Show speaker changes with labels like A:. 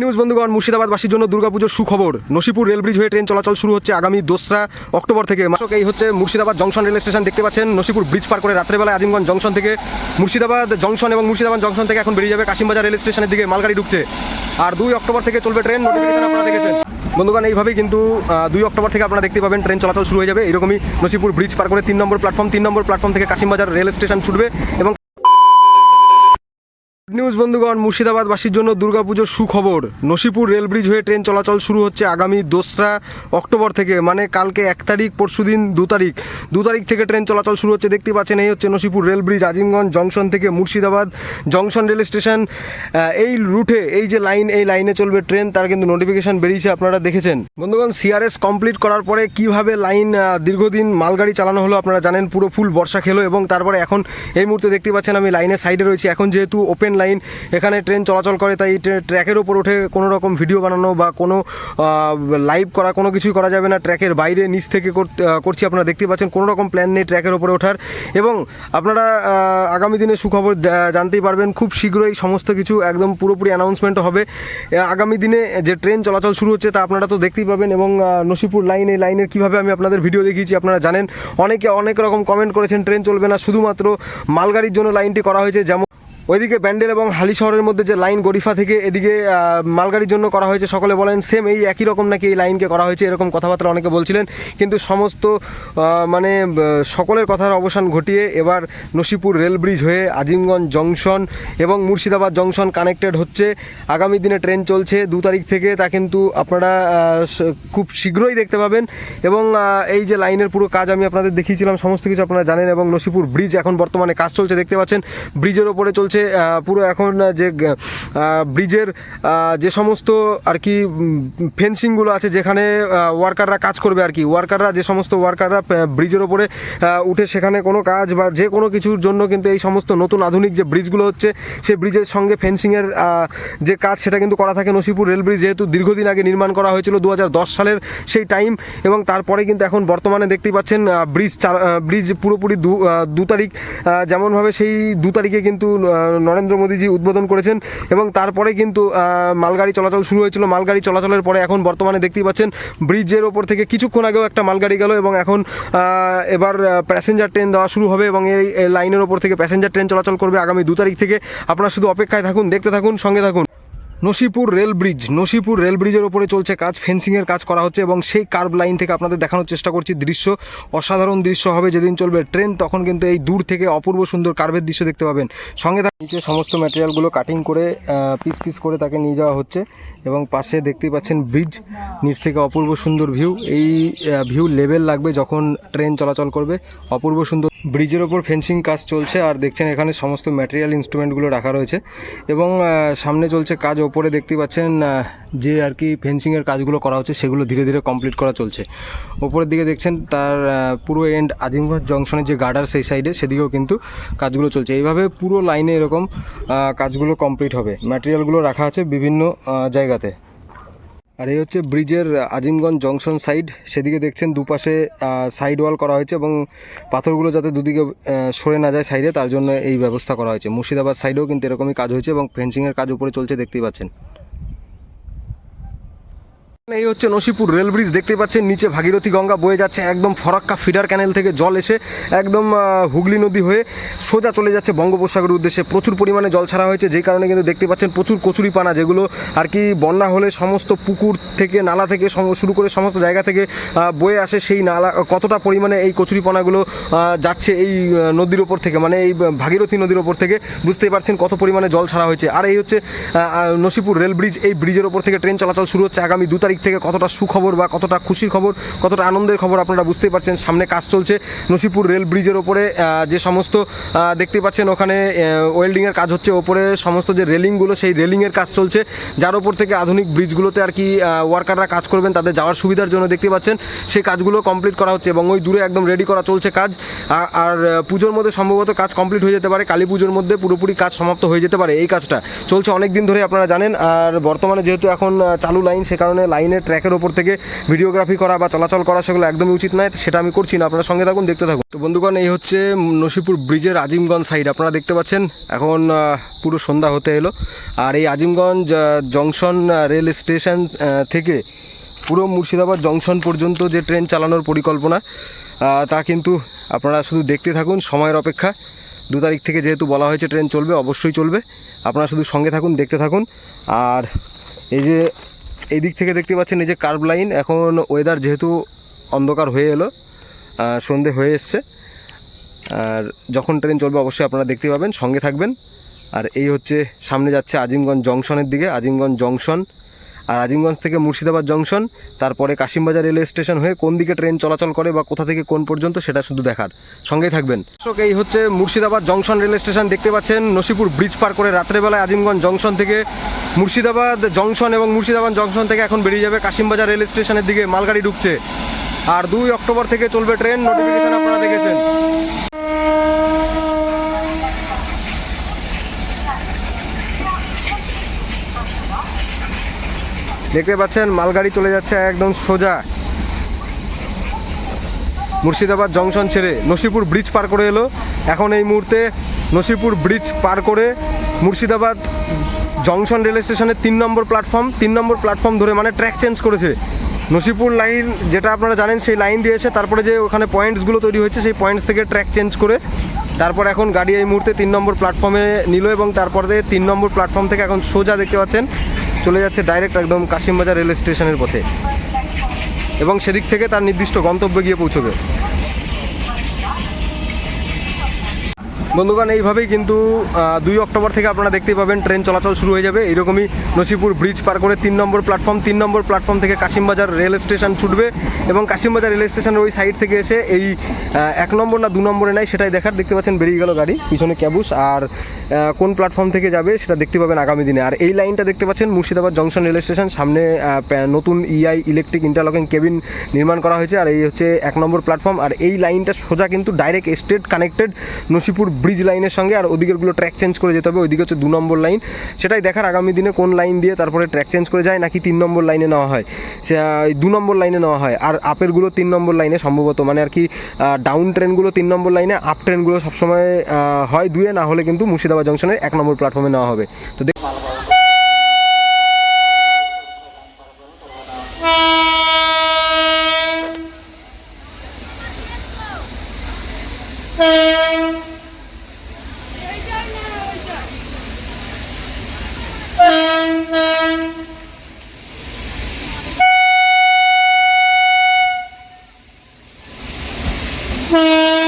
A: News বন্ধুগণ, মুর্শিদাবাদবাসীর জন্য দুর্গাপুজোর সুখবর। নসিপুর রেল ব্রিজ হয়ে ট্রেন চলাচল শুরু হচ্ছে আগামী দোসরা অক্টোবর থেকে। মাসক এই হচ্ছে মুর্শিদাবাদ জংশন রেল স্টেশন, দেখতে পাচ্ছেন নসিপুর ব্রিজ পার করে রাত্রেবেলা আজিমগঞ্জ জংশন থেকে। মুর্শিদাবাদ জংশন এবং মুর্শিদাবাদ জংশন থেকে এখন বেরিয়ে যাবে কাশিমবাজার রেল স্টেশনের দিকে, মালগাড়ি ঢুকছে। আর দুই অক্টোবর থেকে চলবে ট্রেন নোটিফিকেশন আপনারা দেখেছেন। বন্ধুগণ, এইভাবেই কিন্তু দুই অক্টোবর থেকে আপনারা দেখতে পাবেন ট্রেন চলাচল শুরু হয়ে যাবে। এরকমই নসিপুর ব্রিজ পার করে তিন নম্বর প্ল্যাটফর্ম তিন নম্বর প্ল্যাটফর্ম থেকে কাশিমবাজার রেল স্টেশন ছুটবে এবং নিউজ বন্ধুগণ, মুর্শিদাবাদবাসীর জন্য দুর্গাপুজোর সুখবর। নসিপুর রেল ব্রিজ হয়ে ট্রেন চলাচল শুরু হচ্ছে আগামী দোসরা অক্টোবর থেকে মানে কালকে এক তারিখ পরশুদিন দু তারিখ। দু তারিখ থেকে ট্রেন চলাচল শুরু হচ্ছে, দেখতে পাচ্ছেন, এই হচ্ছে Nasipur rail bridge, Azimganj junction থেকে মুর্শিদাবাদ জংশন রেল স্টেশন। এই রুটে, এই যে লাইন, এই লাইনে চলবে ট্রেন, তার কিন্তু নোটিফিকেশান বেরিয়েছে, আপনারা দেখেছেন। বন্ধুগণ সিআরএস কমপ্লিট করার পরে কীভাবে লাইন দীর্ঘদিন মালগাড়ি চালানো হলো, আপনারা জানেন, পুরো ফুল বর্ষা খেলো, এবং তারপরে এখন এই মুহূর্তে দেখতে পাচ্ছেন, আমি লাইনের সাইডে রয়েছি। এখন যেহেতু ওপেন লাইন এখানে ট্রেন চলাচল করে, তাই ট্রে- ট্র্যাকের ওপর উঠে কোনো রকম ভিডিও বানানো বা কোনো লাইভ করা, কোনো কিছুই করা যাবে না। ট্র্যাকের বাইরে, নিচ থেকে করছি, আপনারা দেখতে পাচ্ছেন, কোনো রকম প্ল্যান নেই ট্র্যাকের ওপরে ওঠার। এবং আপনারা আগামী দিনে সুখবর জানতেই পারবেন, খুব শীঘ্রই সমস্ত কিছু একদম পুরোপুরি অ্যানাউন্সমেন্ট হবে। আগামী দিনে যে ট্রেন চলাচল শুরু হচ্ছে, তা আপনারা তো দেখতেই পাবেন এবং নসিপুর লাইন এই লাইনের কীভাবে আমি আপনাদের ভিডিও দেখিয়েছি, আপনারা জানেন। অনেকে অনেক রকম কমেন্ট করেছেন ট্রেন চলবে না, শুধুমাত্র মালগাড়ির জন্য লাইনটি করা হয়েছে, যেমন ওইদিকে ব্যান্ডেল এবং হালি শহরের মধ্যে যে লাইন গরিফা থেকে এদিকে মালগাড়ির জন্য করা হয়েছে, সকলে বলেন সেম এই একই রকম নাকি এই লাইনকে করা হয়েছে, এরকম কথাবার্তা অনেকে বলছিলেন। কিন্তু সমস্ত মানে সকলের কথার অবসান ঘটিয়ে এবার নসিপুর রেল ব্রিজ হয়ে আজিমগঞ্জ জংশন এবং মুর্শিদাবাদ জংশন কানেক্টেড হচ্ছে। আগামী দিনে ট্রেন চলছে, দু তারিখ থেকে তা কিন্তু আপনারা খুব শীঘ্রই দেখতে পাবেন এবং এই যে লাইনের পুরো কাজ আমি আপনাদের দেখিয়েছিলাম, সমস্ত কিছু আপনারা জানেন এবং নসিপুর ব্রিজ এখন বর্তমানে কাজ চলছে, দেখতে পাচ্ছেন। ব্রিজের ওপরে চলছে আহ, পুরো এখন যে ব্রিজের যে সমস্ত আর কি ফেন্সিংগুলো আছে যেখানে ওয়ার্কাররা কাজ করবে আর কি। ওয়ার্কাররা যে সমস্ত ওয়ার্কাররা ব্রিজের ওপরে উঠে সেখানে কোনো কাজ বা যে কোনো কিছুর জন্য কিন্তু এই সমস্ত নতুন আধুনিক যে ব্রিজগুলো হচ্ছে সেই ব্রিজের সঙ্গে ফেন্সিংয়ের যে কাজ সেটা কিন্তু করা থাকে নসিপুর রেল ব্রিজ যেহেতু দীর্ঘদিন আগে নির্মাণ করা হয়েছিল দু হাজার দশ সালের সেই টাইম। এবং তারপরে কিন্তু এখন বর্তমানে দেখতেই পাচ্ছেন ব্রিজ ব্রিজ পুরোপুরি দু তারিখ যেমনভাবে সেই দু তারিখে কিন্তু নরেন্দ্র মোদীজি উদ্বোধন করেছেন এবং তারপরে কিন্তু মালগাড়ি চলাচল শুরু হয়েছিল। মালগাড়ি চলাচলের পরে এখন বর্তমানে দেখতেই পাচ্ছেন, ব্রিজের ওপর থেকে কিছুক্ষণ আগেও একটা মালগাড়ি গেল এবং এখন এবার প্যাসেঞ্জার ট্রেন দেওয়া শুরু হবে এবং এই লাইনের ওপর থেকে প্যাসেঞ্জার ট্রেন চলাচল করবে আগামী দু তারিখ থেকে। আপনারা শুধু অপেক্ষায় থাকুন, দেখতে থাকুন, সঙ্গে থাকুন। Nasipur rail bridge. Nasipur rail ব্রিজের ওপরে চলছে কাজ, ফেন্সিংয়ের কাজ করা হচ্ছে এবং সেই কার্ভ লাইন থেকে আপনাদের দেখানোর চেষ্টা করছি দৃশ্য। অসাধারণ দৃশ্য হবে যেদিন চলবে ট্রেন, তখন কিন্তু এই দূর থেকে অপূর্ব সুন্দর কার্ভের দৃশ্য দেখতে পাবেন। সঙ্গে তার নিচে সমস্ত ম্যাটেরিয়ালগুলো কাটিং করে পিস পিস করে তাকে নিয়ে যাওয়া হচ্ছে এবং পাশে দেখতেই পাচ্ছেন ব্রিজ নিচ থেকে অপূর্ব সুন্দর ভিউ এই ভিউ লেভেল লাগবে যখন ট্রেন চলাচল করবে। অপূর্ব সুন্দর ব্রিজের ওপর ফেন্সিং কাজ চলছে আর দেখছেন এখানে সমস্ত ম্যাটেরিয়াল ইনস্ট্রুমেন্টগুলো রাখা রয়েছে এবং সামনে চলছে কাজ, ওপরে দেখতে পাচ্ছেন যে আর কি ফেন্সিংয়ের কাজগুলো করা হচ্ছে সেগুলো ধীরে ধীরে কমপ্লিট করা চলছে। ওপরের দিকে দেখছেন তার পুরো এন্ড আজিমগঞ্জ জংশনের যে গার্ডার সেই সাইডে সেদিকেও কিন্তু কাজগুলো চলছে। এইভাবে পুরো লাইনে এরকম কাজগুলো কমপ্লিট হবে। ম্যাটেরিয়ালগুলো রাখা আছে বিভিন্ন জায়গাতে। আর এই হচ্ছে ব্রিজের আজিমগঞ্জ জংশন সাইড। সেদিকে দেখছেন দুপাশে সাইড ওয়াল করা হয়েছে এবং পাথরগুলো যাতে দুদিকে সরে না যায় সাইডে তার জন্য এই ব্যবস্থা করা হয়েছে। মুর্শিদাবাদ সাইডেও কিন্তু এরকমই কাজ হয়েছে এবং ফেন্সিংয়ের কাজ উপরে চলছে, দেখতেই পাচ্ছেন। এই হচ্ছে নসিপুর রেল ব্রিজ, দেখতে পাচ্ছেন নিচে ভাগীরথী গঙ্গা বয়ে যাচ্ছে একদম ফরাক্কা ফিডার ক্যানেল থেকে জল এসে একদম হুগলি নদী হয়ে সোজা চলে যাচ্ছে বঙ্গোপসাগরের উদ্দেশ্যে। প্রচুর পরিমাণে জল ছাড়া হয়েছে, যে কারণে কিন্তু দেখতে পাচ্ছেন প্রচুর কচুরিপানা, যেগুলো আর কি বন্যা হলে সমস্ত পুকুর থেকে, নালা থেকে শুরু করে সমস্ত জায়গা থেকে বয়ে আসে সেই নালা, কতটা পরিমাণে এই কচুরিপানাগুলো যাচ্ছে এই নদীর ওপর থেকে মানে এই ভাগীরথী নদীর ওপর থেকে, বুঝতেই পারছেন কত পরিমাণে জল ছাড়া হয়েছে। আর এই হচ্ছে নসিপুর রেল ব্রিজ, এই ব্রিজের ওপর থেকে ট্রেন চলাচল শুরু হচ্ছে আগামী দু তারিখ। থেকে কতটা সুখবর বা কতটা খুশির খবর, কতটা আনন্দের খবর আপনারা বুঝতেই পারছেন, সামনে কাজ চলছে। নসিপুর রেল ব্রিজের ওপরে যে সমস্ত দেখতে পাচ্ছেন ওখানে ওয়েল্ডিংয়ের কাজ হচ্ছে ওপরে, সমস্ত যে রেলিংগুলো, সেই রেলিংয়ের কাজ চলছে। যার ওপর থেকে আধুনিক ব্রিজগুলোতে আর কি ওয়ার্কাররা কাজ করবেন, তাদের যাওয়ার সুবিধার জন্য দেখতে পাচ্ছেন, সেই কাজগুলো কমপ্লিট করা হচ্ছে এবং ওই দূরে একদম রেডি করা চলছে কাজ। আর পুজোর মধ্যে সম্ভবত কাজ কমপ্লিট হয়ে যেতে পারে, কালী পুজোর মধ্যে পুরোপুরি কাজ সমাপ্ত হয়ে যেতে পারে এই কাজটা। চলছে অনেক দিন ধরে আপনারা জানেন, আর বর্তমানে যেহেতু এখন চালু লাইন সে কারণে লাইন লাইনের ট্র্যাকের ওপর থেকে ভিডিওগ্রাফি করা বা চলাচল করা সেগুলো একদমই উচিত নয়। সেটা আমি করছি না। আপনারা সঙ্গে থাকুন, দেখতে থাকুন। তো বন্ধুগণ, এই হচ্ছে নসিপুর ব্রিজের আজিমগঞ্জ সাইড আপনারা দেখতে পাচ্ছেন, এখন পুরো সন্ধ্যা হতে এলো। আর এই আজিমগঞ্জ জংশন রেল স্টেশন থেকে পুরো মুর্শিদাবাদ জংশন পর্যন্ত যে ট্রেন চালানোর পরিকল্পনা তা কিন্তু আপনারা শুধু দেখতে থাকুন, সময়ের অপেক্ষা। দু তারিখ থেকে যেহেতু বলা হয়েছে ট্রেন চলবে, অবশ্যই চলবে। আপনারা শুধু সঙ্গে থাকুন, দেখতে থাকুন। আর এই যে এই দিক থেকে দেখতে পাচ্ছেন এই যে কার্ভ লাইন এখন ওয়েদার যেহেতু অন্ধকার হয়ে এলো সন্ধে হয়ে এসছে। আর যখন ট্রেন চলবে অবশ্যই আপনারা দেখতে পাবেন, সঙ্গে থাকবেন। আর এই হচ্ছে, সামনে যাচ্ছে আজিমগঞ্জ জংশনের দিকে, আজিমগঞ্জ জংশন আর আজিমগঞ্জ থেকে মুর্শিদাবাদ জংশন, তারপরে কাশিমবাজার রেলওয়ে স্টেশন হয়ে কোন দিকে ট্রেন চলাচল করে বা কোথা থেকে কোন পর্যন্ত সেটা শুধু দেখার। সঙ্গেই থাকবেন। দর্শক, এই হচ্ছে মুর্শিদাবাদ জংশন রেলওয়ে স্টেশন। দেখতে পাচ্ছেন নসিপুর ব্রিজ পার করে রাত্রেবেলায় আজিমগঞ্জ জংশন থেকে মুর্শিদাবাদ জংশন এবং মুর্শিদাবাদ জংশন থেকে এখন বেরিয়ে যাবে কাশিমবাজার রেল স্টেশনের দিকে মালগাড়ি ঢুকছে। আর দুই অক্টোবর থেকে চলবে ট্রেন। নোটিফিকেশন আপনারা দেখেছেন। দেখতে পাচ্ছেন, মালগাড়ি চলে যাচ্ছে একদম সোজা। মুর্শিদাবাদ জংশন ছেড়ে নসিপুর ব্রিজ পার করে এলো। এখন এই মুহূর্তে নসিপুর ব্রিজ পার করে মুর্শিদাবাদ জংশন রেল স্টেশনের তিন নম্বর প্ল্যাটফর্ম, তিন নম্বর প্ল্যাটফর্ম ধরে মানে ট্র্যাক চেঞ্জ করেছে। নসিপুর লাইন, যেটা আপনারা জানেন, সেই লাইন দিয়েছে তারপরে যে ওখানে পয়েন্টসগুলো তৈরি হয়েছে, সেই পয়েন্টস থেকে ট্র্যাক চেঞ্জ করে তারপর এখন গাড়ি এই মুহূর্তে তিন নম্বর প্ল্যাটফর্মে নিল এবং তারপরে তিন নম্বর প্ল্যাটফর্ম থেকে এখন সোজা দেখতে পাচ্ছেন। চলে যাচ্ছে ডাইরেক্ট একদম কাশিমবাজার রেল স্টেশনের পথে। এবং সেদিক থেকে তার নির্দিষ্ট গন্তব্যে গিয়ে পৌঁছবে। বন্ধুগণ, এইভাবেই কিন্তু দুই অক্টোবর থেকে আপনারা দেখতে পাবেন, ট্রেন চলাচল শুরু হয়ে যাবে। এইরকমই নসিপুর ব্রিজ পার করে তিন নম্বর প্ল্যাটফর্ম, তিন নম্বর প্ল্যাটফর্ম থেকে কাশিমবাজার রেল স্টেশন ছুটবে এবং কাশিমবাজার রেল স্টেশনের ওই সাইড থেকে এসে এই এক নম্বর না দু নম্বরে নাই, সেটাই দেখার। দেখতে পাচ্ছেন, বেরিয়ে গেল গাড়ি, পিছনে ক্যাবুস। আর কোন প্ল্যাটফর্ম থেকে যাবে সেটা দেখতে পাবেন আগামী দিনে। আর এই লাইনটা দেখতে পাচ্ছেন, মুর্শিদাবাদ জংশন রেল স্টেশন। সামনে নতুন ইআই ইলেকট্রিক ইন্টারলকিং কেবিন নির্মাণ করা হয়েছে। আর এই হচ্ছে এক নম্বর প্ল্যাটফর্ম। আর এই লাইনটা সোজা কিন্তু direct state connected Nasipur bridge লাইনের সঙ্গে আর ওদিকেরগুলো ট্র্যাক চেঞ্জ করে যেতে হবে। ওইদিকে হচ্ছে দু নম্বর লাইন সেটাই দেখার আগামী দিনে কোন লাইন দিয়ে তারপরে ট্র্যাক চেঞ্জ করে যায় নাকি তিন নম্বর লাইনে নেওয়া হয়। সে দু নম্বর লাইনে নেওয়া হয়। আর আপেরগুলো তিন নম্বর লাইনে সম্ভবত। মানে আর কি ডাউন ট্রেনগুলো তিন নম্বর লাইনে আপ ট্রেনগুলো সবসময় হয় দুয়ে, না হলে কিন্তু মুর্শিদাবাদ জংশনের এক নম্বর প্ল্যাটফর্মে নেওয়া হবে। তো Thank Thank you.